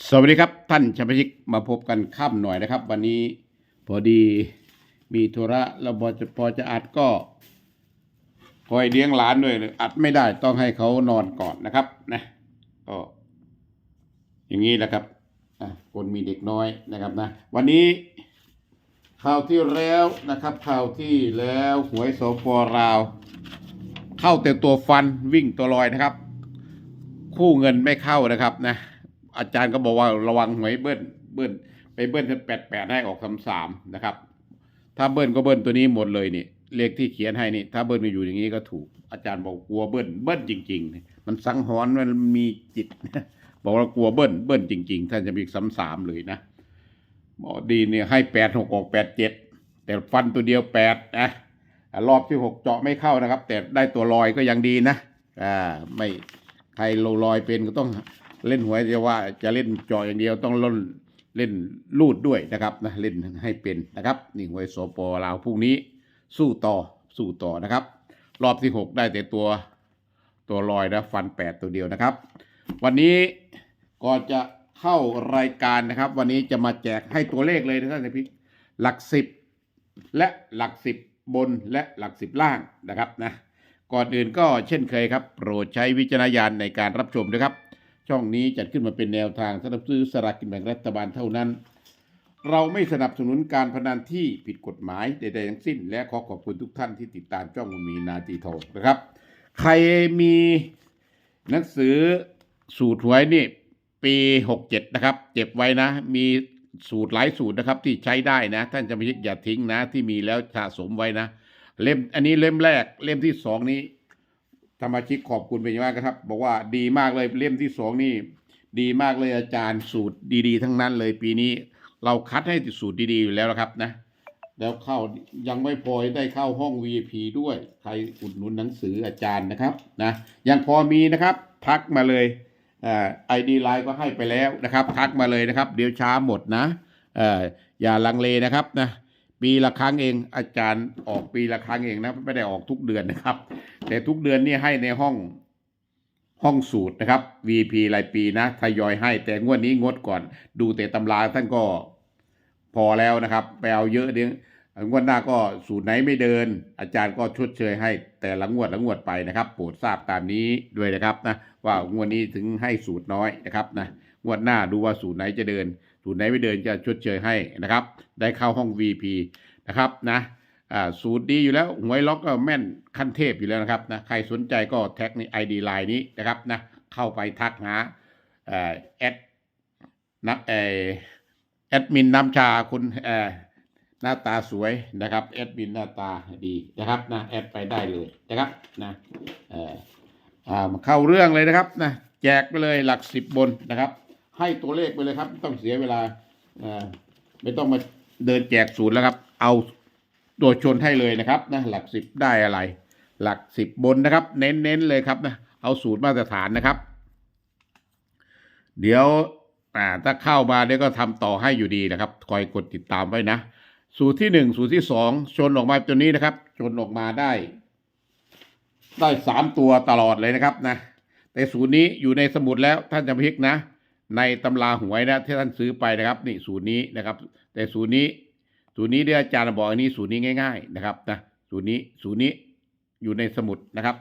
สวัสดีครับท่านชมชิกมาพบกันค่ำหน่อยนะครับ วันนี้พอดีมีธุระแล้วพอจะพอจะอัดก็คอยเลี้ยงหลานด้วยเลยอัดไม่ได้ต้องให้เขานอนก่อนนะครับนะก็อย่างนี้แหละครับคนมีเด็กน้อยนะครับนะ วันนี้ข่าวที่แล้วนะครับข่าวที่แล้วหวยโสปราว เข้าแต่ตัวฟันวิ่งตัวลอยนะครับ คู่เงินไม่เข้านะครับนะ อาจารย์ก็บอกว่าระวังหวยเบิ้ลเบิ้ลไปเบิ้ลแปดแปดให้ออกสามสามนะครับ ถ้าเบิ้ลก็เบิ้ลตัวนี้หมดเลยนี่เลขที่เขียนให้นี่ ถ้าเบิ้ลมาอยู่อย่างนี้ก็ถูก อาจารย์บอกกลัวเบิ้ลเบิ้ลจริงๆ มันสังหรณ์มันมีจิต บอกว่ากลัวเบิ้ลเบิ้ลจริงๆท่านจะมีสามสามเลยนะบอกดีเนี่ยให้แปดหกออกแปดเจ็ดแต่ฟันตัวเดียวแปดนะรอบที่หกเจาะไม่เข้านะครับ แต่ได้ตัวลอยก็ยังดีนะอ่าไม่ใครโลลอยเป็นก็ต้อง เล่นหวยจะว่าจะเล่นจออย่างเดียวต้องเล่นเล่นลูดด้วยนะครับนะเล่นให้เป็นนะครับนี่หวยโสปลาวพรุ่งนี้สู้ต่อสู้ต่อนะครับ รอบที่หกได้แต่ตัวตัวลอยนะฟันแปดตัวเดียวนะครับ วันนี้ก่อนจะเข้ารายการนะครับ วันนี้จะมาแจกให้ตัวเลขเลยนะท่านพิกหลักสิบและหลักสิบบนและหลักสิบล่างนะครับนะก่อนอื่นก็เช่นเคยครับ โปรดใช้วิจารณญาณในการรับชมนะครับ ช่องนี้จัดขึ้นมาเป็นแนวทางสำหรับซื้อสลากกินแบ่งรัฐบาลเท่านั้น เราไม่สนับสนุนการพนันที่ผิดกฎหมายใดๆทั้งสิ้น และขอขอบคุณทุกท่านที่ติดตามช่องมีนาทีทองนะครับ ใครมีหนังสือสูตรหวยนี่ปี67นะครับ เก็บไว้นะ มีสูตรหลายสูตรนะครับที่ใช้ได้นะ ท่านจะไม่อย่าทิ้งนะ ที่มีแล้วสะสมไว้นะ เล่มอันนี้เล่มแรก เล่มที่สองนี้ สมาชิกขอบคุณเป็นอย่างมากครับ บอกว่าดีมากเลยเล่มที่สองนี่ดีมากเลยอาจารย์สูตรดีๆ ทั้งนั้นเลยปีนี้ เราคัดให้สูตรดีๆอยู่แล้วนะครับนะ แล้วเข้ายังไม่พอได้เข้าห้อง VIP ด้วย ใครอุดหนุนหนังสืออาจารย์นะครับนะยังพอมีนะครับ ทักมาเลยไอดีไลน์ก็ให้ไปแล้วนะครับ ทักมาเลยนะครับ เดี๋ยวช้าหมดนะเอ่ออย่าลังเลนะครับนะ ปีละครั้งเอง อาจารย์ออกปีละครั้งเองนะไม่ได้ออกทุกเดือนนะครับ แต่ทุกเดือนนี่ให้ในห้องห้องสูตรนะครับ VP รายปีนะทยอยให้ แต่งวดนี้งดก่อน ดูแต่ตำราท่านก็พอแล้วนะครับไปเอาเยอะเดี๋ยวงวดหน้าก็สูตรไหนไม่เดิน อาจารย์ก็ชดเชยให้แต่ละงวดละงวดไปนะครับ โปรดทราบตามนี้ด้วยนะครับนะว่างวดนี้ถึงให้สูตรน้อยนะครับนะงวดหน้าดูว่าสูตรไหนจะเดิน สูตรไหนไม่เดินจะชดเชยให้นะครับ ได้เข้าห้อง VP นะครับนะสูตรดีอยู่แล้วหวยล็อกก็แม่นขั้นเทพอยู่แล้วนะครับนะใครสนใจก็แท็กใน ID ไลน์นี้นะครับนะเข้าไปทักหาแอดนักเอแอดมินน้ำชาคุณเอ่อหน้าตาสวยนะครับแอดมินหน้าตาดีนะครับนะแอดไปได้เลยนะครับนะเอ่อมาเข้าเรื่องเลยนะครับนะแจกไปเลยหลักสิบบนนะครับ ให้ตัวเลขไปเลยครับไม่ต้องเสียเวลาอ่อไม่ต้องมาเดินแจกศูนย์แล้วครับ เอาตัวชนให้เลยนะครับนะหลักสิบได้อะไร หลักสิบบนนะครับ เน้นๆเลยครับนะเอาสูตรมาตรฐานนะครับ เดี๋ยวอ่าถ้าเข้ามาเดี๋ยก็ทำต่อให้อยู่ดีนะครับ คอยกดติดตามไว้นะ สูตรที่หนึ่งสูตรที่สองชนออกมาตัวนี้นะครับ ชนออกมาได้ ได้สามตัวตลอดเลยนะครับนะแต่สูตรนี้อยู่ในสมุดแล้วท่านจะพลิกนะ ในตำราหวยนะที่ท่านซื้อไปนะครับนี่สูตรนี้นะครับ แต่สูตรนี้ สูตรนี้เดี๋ยวอาจารย์บอกอันนี้สูตรนี้ง่าย ๆนะครับนะสูตรนี้สูตรนี้อยู่ในสมุดนะครับ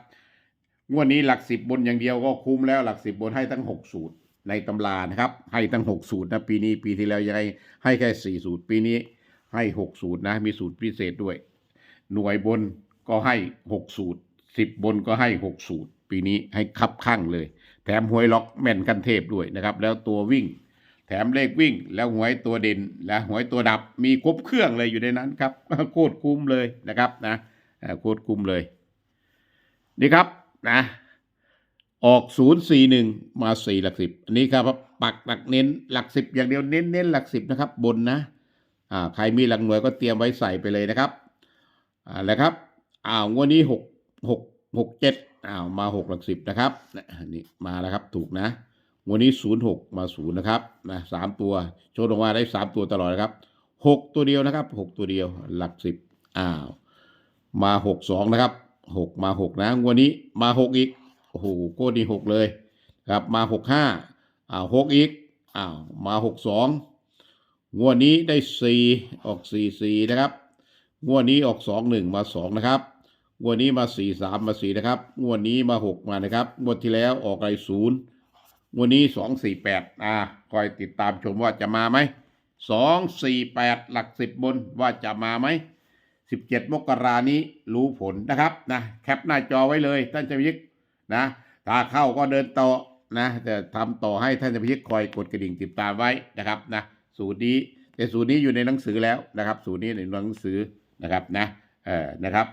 งวดนี้หลักสิบบนอย่างเดียวก็คุ้มแล้วหลักสิบบนให้ทั้งหกสูตรในตำรานะครับ ให้ทั้งหกสูตรนะปีนี้ปีที่แล้วยังไงให้แค่สี่สูตรปีนี้ให้หกสูตรนะมีสูตรพิเศษด้วย หน่วยบนก็ให้หกสูตรสิบบนก็ให้หกสูตร ปีนี้ให้คับข้างเลย แถมหวยล็อกแม่นกันเทพด้วยนะครับ แล้วตัววิ่ง แถมเลขวิ่ง แล้วหวยตัวเด่น และหวยตัวดับมีครบเครื่องเลยอยู่ในนั้นครับโคตรคุ้มเลยนะครับนะโคตรคุ้มเลย นี่ครับนะออกศูนย์สี่หนึ่งมาสี่หลักสิบอันนี้ครับปักหลักเน้นหลักสิบอย่างเดียวเน้นเน้นหลักสิบนะครับ บนนะอ่าใครมีหลักหน่วยก็เตรียมไว้ใส่ไปเลยนะครับอ่าแล้วครับอ้าวงวดนี้หกหกหกเจ็ด อ้าวมาหกหลักสิบนะครับนี่มาแล้วครับถูกนะ วันนี้ศูนย์หกมาศูนย์นะครับนะสามตัวโชว์ออกมาได้สามตัวตลอดนะครับหกตัวเดียวนะครับหกตัวเดียวหลักสิบอ้าวมาหกสองนะครับหกมาหกนะวันนี้มาหกอีกโอ้โหโคตรดีหกเลยครับมาหกห้าอ้าวหกอีกอ้าวมาหกสองงวดนี้ได้สี่ออกสี่สี่นะครับ งวดนี้ออกสองหนึ่งมาสองนะครับ งวดนี้มาสี่สามมาสี่นะครับ งวดนี้มาหกมานะครับ งวดที่แล้วออกไรศูนย์งวดนี้สองสี่แปดอ่าคอยติดตามชมว่าจะมาไหมสองสี่แปดหลักสิบบนว่าจะมาไหมสิบเจ็ดมกรานี้รู้ผลนะครับนะแคปหน้าจอไว้เลยท่านจะยิกนะถ้าเข้าก็เดินต่อนะจะทำต่อให้ท่านจะยิกคอยกดกระดิ่งติดตามไว้นะครับนะสูตรนี้แต่สูตรนี้อยู่ในหนังสือแล้วนะครับ สูตรนี้ในหนังสือนะครับนะเออนะครับ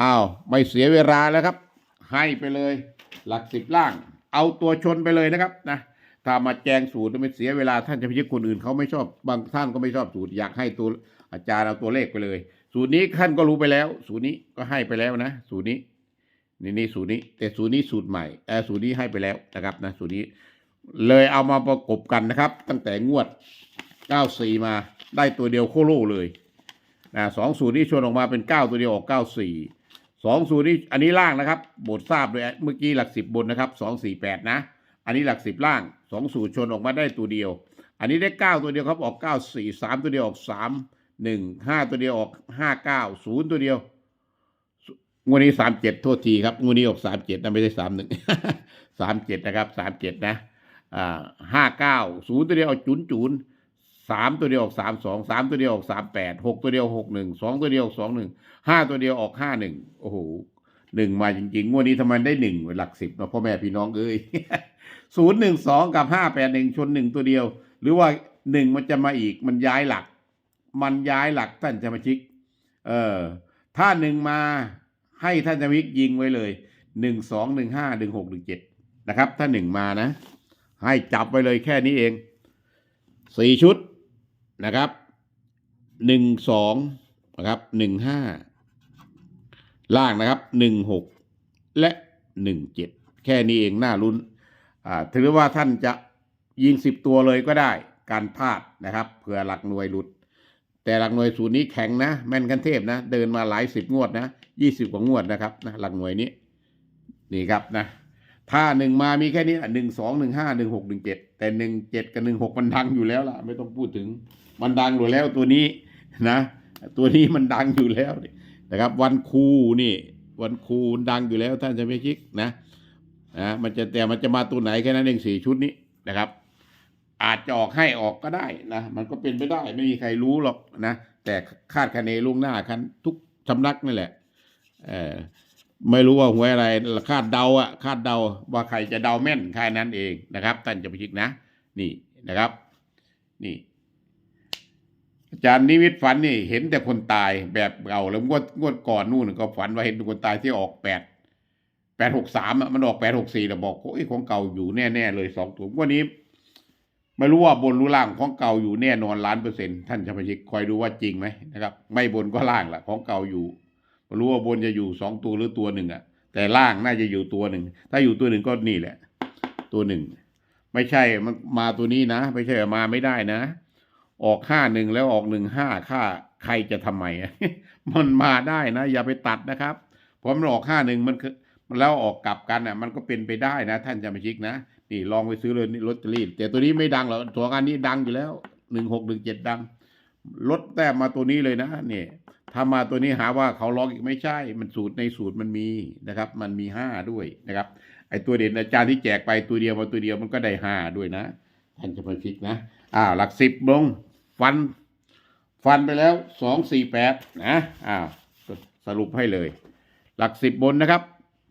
อ้าวไม่เสียเวลาแล้วครับ ให้ไปเลย หลักสิบล่าง เอาตัวชนไปเลยนะครับนะถ้ามาแจงสูตรไม่เสียเวลาท่านจะไปยึดคนอื่นเขาไม่ชอบบางท่านก็ไม่ชอบสูตรอยากให้ตัวอาจารย์เอาตัวเลขไปเลย สูตรนี้ท่านก็รู้ไปแล้ว สูตรนี้ก็ให้ไปแล้วนะ สูตรนี้นี่นี่สูตรนี้ แต่สูตรนี้สูตรใหม่เออสูตรนี้ให้ไปแล้วนะครับนะสูตรนี้ เลยเอามาประกบกันนะครับ ตั้งแต่งวด 94 มาได้ตัวเดียวโคโล่เลยนะสองสูตรนี้ชวนออกมาเป็น 9 ตัวเดียวออก 94 สองสูตรนี้อันนี้ล่างนะครับบททราบเลยเมื่อกี้หลักสิบบนนะครับ248นะ อันนี้หลักสิบล่างสองสูตรชนออกมาได้ตัวเดียว อันนี้ได้9ตัวเดียวครับออก94 3ตัวเดียวออก3 1 5ตัวเดียวออก59 0ตัวเดียวงวดนี้37โทษทีครับงวดนี้ออก37นะไม่ใช่31 37นะครับ37นะอ่าห้าเก้าศูนย์ตัวเดียวออกจุนจุน สามตัวเดียวออกสามสองสามตัวเดียวออกสามแปดหกตัวเดียวหกหนึ่งสองตัวเดียวสองหนึ่งห้าตัวเดียวออกห้าหนึ่งโอ้โหหนึ่งมาจริงๆงวดนี้ทำไมได้หนึ่งหลักสิบเนาะพ่อแม่พี่น้องเอ้ยศูนย์หนึ่งสองกับห้าแปดหนึ่งชนหนึ่งตัวเดียว หรือว่าหนึ่งมันจะมาอีกมันย้ายหลัก มันย้ายหลักท่านจะมาชิก เออ ถ้าหนึ่งมาให้ท่านจะมิกยิงไว้เลยหนึ่งสองหนึ่งห้าหนึ่งหกหนึ่งเจ็ดนะครับ ถ้าหนึ่งมานะ ให้จับไปเลยแค่นี้เองสี่ชุด นะครับหนึ่งสองนะครับหนึ่งห้าล่างนะครับหนึ่งหกและหนึ่งเจ็ดแค่นี้เองน่าลุ้นถือว่าท่านจะยิงสิบตัวเลยก็ได้การพลาดนะครับเผื่อหลักหน่วยหลุด แต่หลักหน่วยสูตรนี้แข็งนะ แม่นกันเทพนะ เดินมาหลายสิบงวดนะยี่สิบกว่างวดนะครับนะหลักหน่วยนี้ นี่ครับนะถ้าหนึ่งมามีแค่นี้หนึ่งสองหนึ่งห้าหนึ่งหกหนึ่งเจ็ดแต่หนึ่งเจ็ดกับหนึ่งหกมันดังอยู่แล้วล่ะ ไม่ต้องพูดถึง มันดังอยู่แล้วตัวนี้นะ ตัวนี้มันดังอยู่แล้วนะครับ วันครูนี่ วันครูดังอยู่แล้วท่านจะไม่คิดนะนะมันจะแต่มันจะมาตัวไหนแค่นั้นเองสี่ชุดนี้นะครับ อาจจะออกให้ออกก็ได้นะมันก็เป็นไปได้ไม่มีใครรู้หรอกนะแต่คาดคะเนล่วงหน้าคันทุกสำนักนี่แหละเออไม่รู้ว่าหวยอะไรคาดเดาอะคาดเดาว่าใครจะเดาแม่นแค่นั้นเองนะครับท่านจะไปคิดนะ นี่นะครับ นี่ อาจารย์นิมิตฝันนี่เห็นแต่คนตายแบบเก่าแล้วงวดงวดก่อนนู่นก็ฝันว่าเห็นคนตายที่ออกแปดแปดหกสามอะมันออกแปดหกสี่แต่บอกโอ้ยของเก่าอยู่แน่ๆเลยสองตัววันนี้ ไม่รู้ว่าบนรู้ล่างของเก่าอยู่แน่นอนล้านเปอร์เซ็นต์ท่านจะไปคอยดูว่าจริงไหมนะครับ ไม่บนก็ล่างละของเก่าอยู่ไม่รู้ว่าบนจะอยู่สองตัวหรือตัวหนึ่งอะแต่ล่างน่าจะอยู่ตัวหนึ่งถ้าอยู่ตัวหนึ่งก็นี่แหละ ตัวหนึ่งไม่ใช่มันมาตัวนี้นะ ไม่ใช่มาไม่ได้นะ ออกห้าหนึ่งแล้วออกหนึ่งห้าค่าใครจะทำไมมันมาได้นะ อย่าไปตัดนะครับเพราะมันออกห้าหนึ่งมันคือแล้วออกกลับกันอะ มันก็เป็นไปได้นะ ท่านจะมาชิกนะนี่ลองไปซื้อเลยนี่ลอตเตอรี่แต่ตัวนี้ไม่ดังหรอกตัวอันนี้ดังอยู่แล้วหนึ่งหกหนึ่งเจ็ดดังลดแต้มมาตัวนี้เลยนะนี่ถ้ามาตัวนี้หาว่าเขาล็อกอีกไม่ใช่ มันสูตรในสูตรมันมีนะครับ มันมีห้าด้วยนะครับ ไอตัวเด่นอาจารย์ที่แจกไปตัวเดียวมาตัวเดียวมันก็ได้ห้าด้วยนะท่านจะมาฟิกนะอ่าหลักสิบลง ฟัน ฟันไปแล้วสองสี่แปดนะอ่าสรุปให้เลย หลักสิบบนนะครับ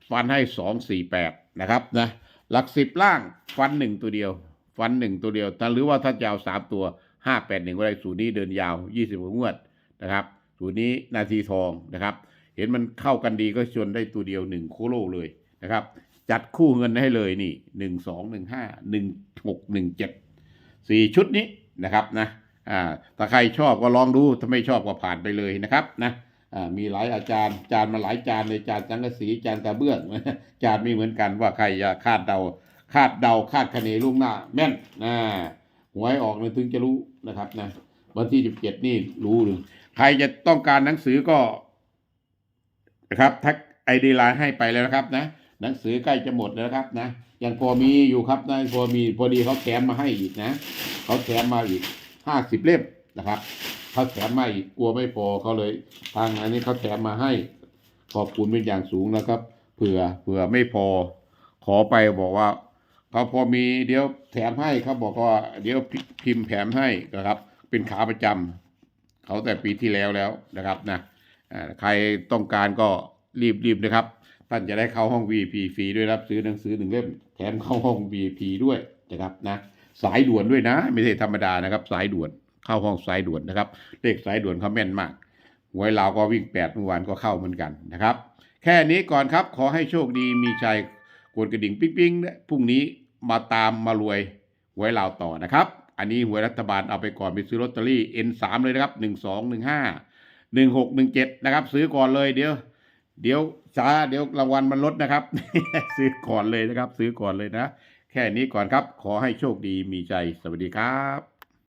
ฟันให้สองสี่แปดนะครับนะหลักสิบล่างฟันหนึ่งตัวเดียว ฟันหนึ่งตัวเดียวแต่หรือว่าถ้าจะเอาสามตัวห้าแปดหนึ่งก็ได้สูตรนี้เดินยาวยี่สิบกว่างวดนะครับสูตรนี้นาทีทองนะครับ เห็นมันเข้ากันดีก็ชวนได้ตัวเดียวหนึ่งโคโลเลยนะครับ จัดคู่เงินให้เลยนี่หนึ่งสองหนึ่งห้าหนึ่งหกหนึ่งเจ็ดสี่ชุดนี้นะครับนะ อ่าถ้าใครชอบก็ลองดูถ้าไม่ชอบก็ผ่านไปเลยนะครับนะมีหลายอาจารย์จานมาหลายจานเลยจานจังกะสีจานตาเบื้องจานไม่เหมือนกันว่าใครจะคาดเดา คาดเดาคาดคะเนล่วงหน้า แม่นนะหวยออกเลยถึงจะรู้นะครับนะวันที่สิบเจ็ดนี่รู้เลยใครจะต้องการหนังสือก็นะครับทักไอดีไลน์ให้ไปแล้วนะครับนะหนังสือใกล้จะหมดแล้วนะครับนะยังพอมีอยู่ครับนะพอมีพอดีเขาแถมมาให้อีกนะเขาแถมมาอีก ห้าสิบเล่มนะครับเขาแถมมาอีกกลัวไม่พอเขาเลยทางอันนี้เขาแถมมาให้ขอบคุณเป็นอย่างสูงนะครับ เผื่อเผื่อไม่พอ ขอไปบอกว่าเขาพอมีเดี๋ยวแถมให้เขาบอกว่าเดี๋ยวพิมพ์แถมให้นะครับ เป็นขาประจำเขาแต่ปีที่แล้วแล้วนะครับนะใครต้องการก็รีบรีบนะครับ ท่านจะได้เข้าห้อง VIP ฟรีด้วยรับซื้อหนังสือหนึ่งเล่มแถมเข้าห้อง VIP ด้วยนะครับนะ สายด่วนด้วยนะ ไม่ใช่ธรรมดานะครับ สายด่วนเข้าห้องสายด่วนนะครับ เลขสายด่วนเขาแม่นมากหวยเราวก็วิ่งแปดเมื่อวานก็เข้าเหมือนกันนะครับ แค่นี้ก่อนครับขอให้โชคดีมีชัยกดกระดิ่งปิ๊งปิ๊งและพรุ่งนี้มาตามมารวยหวยเราวต่อนะครับ อันนี้หวยรัฐบาลเอาไปก่อนไปซื้อลอตเตอรี่ N3 เลยนะครับ 1 2 1 5 1 6 1 7 นะครับ ซื้อก่อนเลยเดี๋ยวเดี๋ยวช้าเดี๋ยวรางวัลมันลดนะครับ ซื้อก่อนเลยนะครับ ซื้อก่อนเลยนะ แค่นี้ก่อนครับ ขอให้โชคดีมีใจ สวัสดีครับ